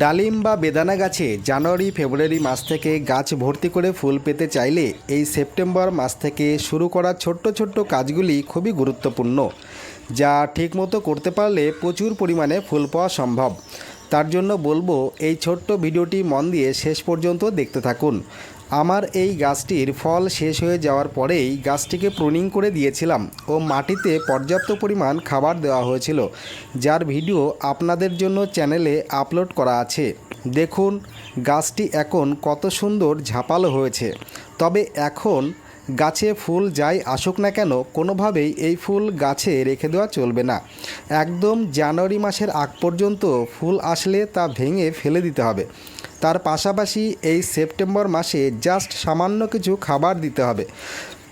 ডালিম বা বেদানা গাছে জানুয়ারি, ফেব্রুয়ারি মাস থেকে গাছ ভর্তি করে ফুল পেতে চাইলে এই সেপ্টেম্বর মাস থেকে শুরু করা ছোট্ট ছোট্ট কাজগুলি খুবই গুরুত্বপূর্ণ, যা ঠিকমতো করতে পারলে প্রচুর পরিমাণে ফুল পাওয়া সম্ভব। তার জন্য বলব, এই ছোট্ট ভিডিওটি মন দিয়ে শেষ পর্যন্ত দেখতে থাকুন। আমার এই গাছটির ফল শেষ হয়ে যাওয়ার পরেই গাছটিকে প্রুনিং করে দিয়েছিলাম ও মাটিতে পর্যাপ্ত পরিমাণ খাবার দেওয়া হয়েছিল, যার ভিডিও আপনাদের জন্য চ্যানেলে আপলোড করা আছে। দেখুন, গাছটি এখন কত সুন্দর ঝাপালো হয়েছে। তবে এখন গাছে ফুল যাই আসুক না কেন, কোনোভাবেই এই ফুল গাছে রেখে দেওয়া চলবে না। একদম জানুয়ারি মাসের আগ পর্যন্ত ফুল আসলে তা ভেঙে ফেলে দিতে হবে। তার পাশাপাশি এই সেপ্টেম্বর মাসে জাস্ট সামান্য কিছু খাবার দিতে হবে।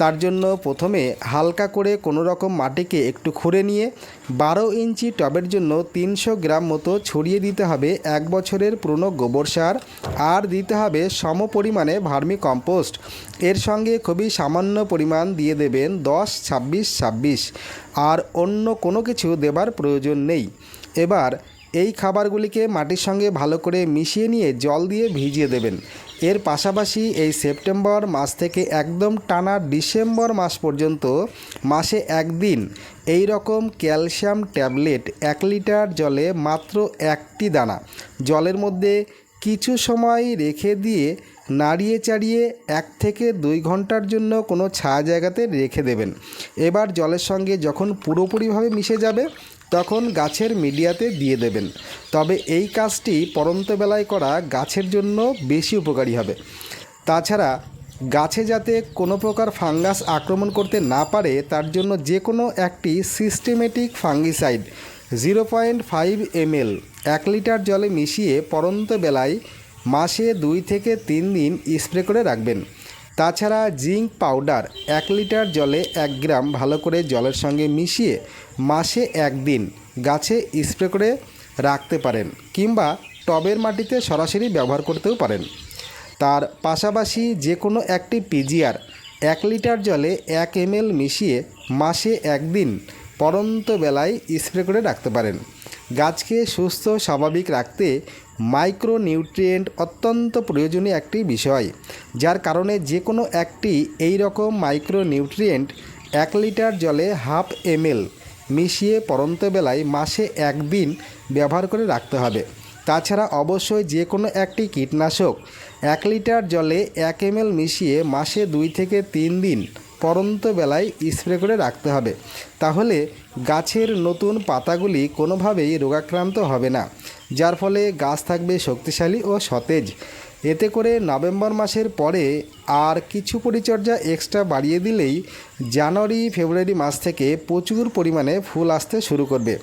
তার জন্য প্রথমে হালকা করে কোনো রকম মাটিকে একটু খুঁড়ে নিয়ে বারো ইঞ্চি টবের জন্য তিনশো গ্রাম মতো ছড়িয়ে দিতে হবে এক বছরের পুরনো গোবর সার আর দিতে হবে সম পরিমাণে ভার্মি কম্পোস্ট এর সঙ্গে খুবই সামান্য পরিমাণ দিয়ে দেবেন দশ, ছাব্বিশ ছাব্বিশ। আর অন্য কোনো কিছু দেবার প্রয়োজন নেই। এবার এই খাবারগুলিকে মাটির সঙ্গে ভালো করে মিশিয়ে নিয়ে জল দিয়ে ভিজিয়ে দেবেন। এর পাশাপাশি এই সেপ্টেম্বর মাস থেকে একদম টানা ডিসেম্বর মাস পর্যন্ত মাসে একদিন এই রকম ক্যালসিয়াম ট্যাবলেট এক লিটার জলে মাত্র একটি দানা, জলের মধ্যে কিছু সময় রেখে দিয়ে নাড়িয়ে চাড়িয়ে এক থেকে দুই ঘণ্টার জন্য কোনো ছায়া জায়গাতে রেখে দেবেন। এবার জলের সঙ্গে যখন পুরোপুরিভাবে মিশে যাবে তখন গাছের মিডিয়াতে দিয়ে দেবেন। তবে এই কাজটি পরন্ত বেলায় করা গাছের জন্য বেশি উপকারী হবে। তাছাড়া গাছে যাতে কোনো প্রকার ফাঙ্গাস আক্রমণ করতে না পারে, তার জন্য যে কোনো একটি systematic fungicide zero point five ml এক লিটার জলে মিশিয়ে পরন্ত বেলায় মাসে দুই থেকে তিন দিন স্প্রে করে রাখবেন। তাছাড়া জিঙ্ক পাউডার এক লিটার জলে এক গ্রাম ভালো করে জলের সঙ্গে মিশিয়ে মাসে একদিন গাছে স্প্রে করে রাখতে পারেন কিংবা টবের মাটিতে সরাসরি ব্যবহার করতেও পারেন। তার পাশাপাশি যে কোনো একটি পিজিআর এক লিটার জলে এক এমএল মিশিয়ে মাসে একদিন পরন্ত বেলায় স্প্রে করে রাখতে পারেন। গাছকে সুস্থ, স্বাভাবিক রাখতে মাইক্রো নিউট্রিয়েন্ট অত্যন্ত প্রয়োজনীয় একটি বিষয়, যার কারণে যে কোনো একটি এই রকম মাইক্রো নিউট্রিয়েন্ট এক লিটার জলে হাফ এমএল মিশিয়ে পরন্ত বেলায় মাসে একদিন ব্যবহার করে রাখতে হবে। তাছাড়া অবশ্যই যে কোনো একটি কীটনাশক এক লিটার জলে এক এমএল মিশিয়ে মাসে দুই থেকে তিন দিন পরন্ত বেলায় স্প্রে করে রাখতে হবে। তাহলে গাছের নতুন পাতাগুলি কোনোভাবেই রোগাক্রান্ত হবে না, যার ফলে গাছ থাকবে শক্তিশালী ও সতেজ। এতে করে নভেম্বর মাসের পরে আর কিছু পরিচর্যা এক্সট্রা বাড়িয়ে দিলেই জানুয়ারি, ফেব্রুয়ারি মাস থেকে প্রচুর পরিমাণে ফুল আসতে শুরু করবে,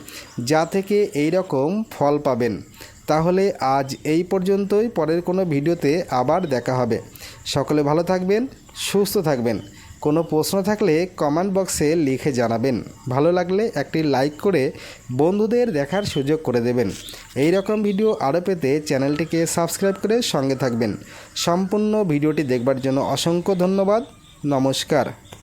যা থেকে এই রকম ফল পাবেন। তাহলে আজ এই পর্যন্তই, পরের কোনো ভিডিওতে আবার দেখা হবে। সকলে ভালো থাকবেন, সুস্থ থাকবেন। কোনো প্রশ্ন থাকলে কমেন্ট বক্সে লিখে জানাবেন। ভালো লাগলে একটি লাইক করে বন্ধুদের দেখার সুযোগ করে দেবেন। এই রকম ভিডিও আরও পেতে চ্যানেলটিকে সাবস্ক্রাইব করে সঙ্গে থাকবেন। সম্পূর্ণ ভিডিওটি দেখবার জন্য অসংখ্য ধন্যবাদ। নমস্কার।